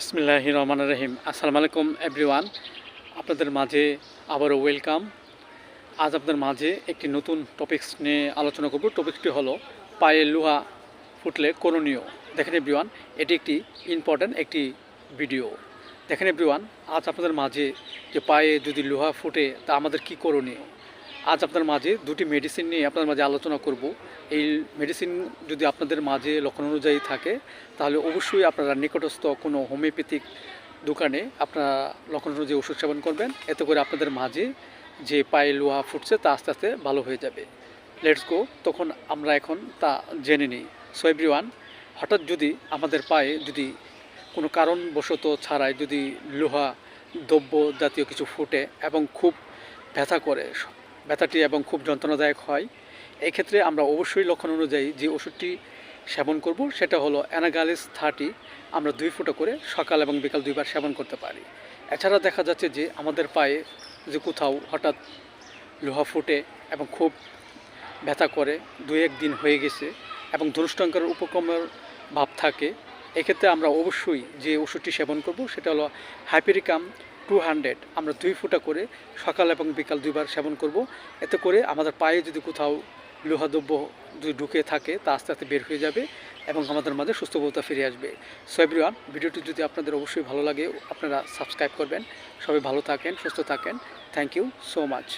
বিসমিল্লাহ রহমান রহিম। আসসালামু আলাইকুম এভরিওয়ান আপনাদের মাঝে আবারও ওয়েলকাম আজ আপনাদের মাঝে একটি নতুন টপিকস নিয়ে আলোচনা করব। টপিকসটি হলো পায়ে লোহা ফুটলে করণীয়। দেখেন এভরিওয়ান এটি একটি ইম্পর্ট্যান্ট একটি ভিডিও দেখেন এভরিওয়ান আজ আপনাদের মাঝে যে পায়ে যদি লোহা ফুটে, তা আমাদের কি করণীয়? আজ আপনার মাঝে দুটি মেডিসিন নিয়ে আপনার মাঝে আলোচনা করব। এই মেডিসিন যদি আপনাদের মাঝে লক্ষণ অনুযায়ী থাকে, তাহলে অবশ্যই আপনারা নিকটস্থ কোনো হোমিওপ্যাথিক দোকানে আপনারা লক্ষণ অনুযায়ী ওষুধ সেবন করবেন। এতে করে আপনাদের মাঝে যে পায়ে লোহা ফুটছে তা আস্তে আস্তে ভালো হয়ে যাবে। লেটস গো তখন আমরা এখন তা জেনে নিই। সো এভরিওয়ান হঠাৎ যদি আমাদের পায়ে যদি কোনো কারণবশত ছাড়াই যদি লোহা দ্রব্য জাতীয় কিছু ফুটে এবং খুব ব্যথা করে ব্যথাটি এবং খুব যন্ত্রণাদায়ক হয়। এই ক্ষেত্রে আমরা অবশ্যই লক্ষণ অনুযায়ী যে ওষুধটি সেবন করব, সেটা হলো অ্যানাগালিস থার্টি। আমরা দুই ফুটো করে সকাল এবং বিকাল দুইবার সেবন করতে পারি। এছাড়া দেখা যাচ্ছে যে আমাদের পায়ে যে কোথাও হঠাৎ লোহা ফুটে এবং খুব ব্যথা করে দু এক দিন হয়ে গেছে এবং ধনুষ্টঙ্কের উপক্রমের ভাব থাকে, এক্ষেত্রে আমরা অবশ্যই যে ওষুধটি সেবন করব, সেটা হলো হাইপেরিকাম টু হান্ড্রেড। আমরা দুই ফুটা করে সকাল এবং বিকাল দুইবার সেবন করব। এতে করে আমাদের পায়ে যদি কোথাও লোহাদ্রব্য যদি ঢুকে থাকে, তা আস্তে আস্তে বের হয়ে যাবে এবং আমাদের মাঝে সুস্থবতা ফিরে আসবে। সো এভরিওয়ান ভিডিওটি যদি আপনাদের অবশ্যই ভালো লাগে, আপনারা সাবস্ক্রাইব করবেন। সবাই ভালো থাকেন, সুস্থ থাকেন। Thank you so much